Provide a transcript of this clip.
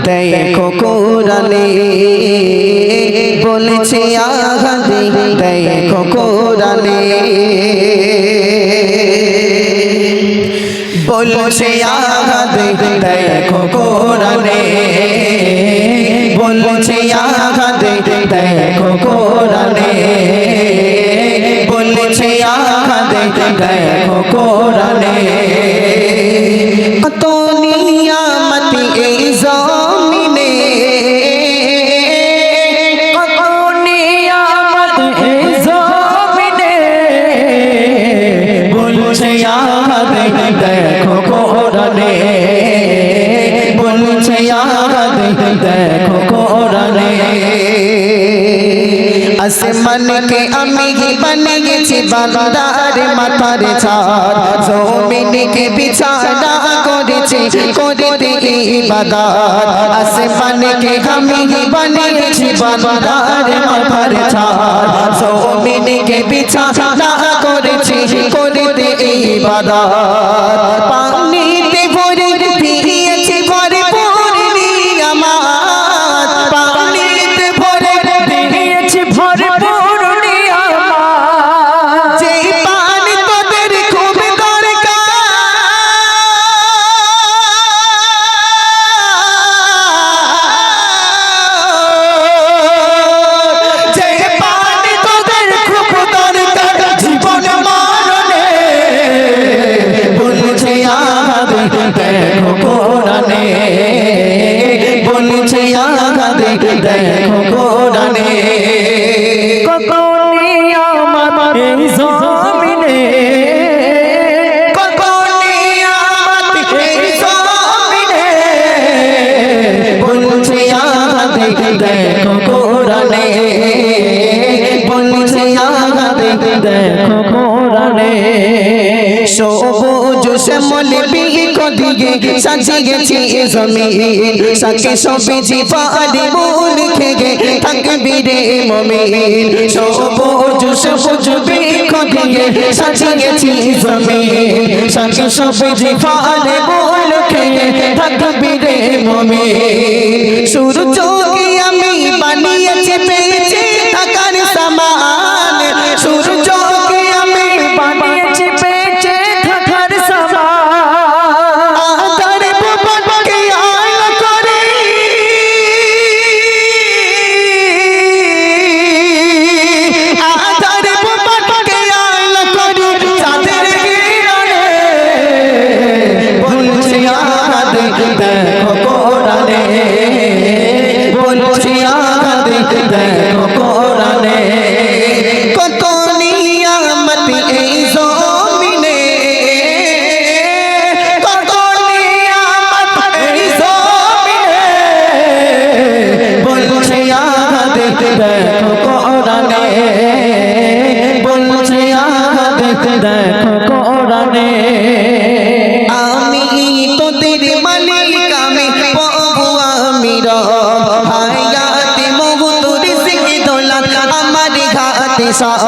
দেখো কোরআনে বলেছে আহাদে দেখো কোরআনে বলছে আহাদে দেখো কোরআনে বলছে আহাদে দেখো কোরআনে বলছে আহাদে দেখো কোরআনে দেখো কোরআনে আসমান কে আমি বনে গেছি বান্দার মাথার ছাদ জমিন কে বিছানা করেছি করতে ইবাদত আসমান কে আমি বনে গেছি বান্দার মাথার ছাদ জমিন কে বিছানা করেছি করতে ইবাদত দেখো কোরআনে সবুজ শ্যামল বিক দিকে সাজিয়েছি জমিন সাকে সবে জীবারে মূল খেগে থাকবি রে মমিন। সবুজ সবুজ বিক দিকে সাজিয়েছি জমিন সাকে সবে জীবারে মূল খেগে থাকবি রে মমিন। সূর্যকে আহাদে সব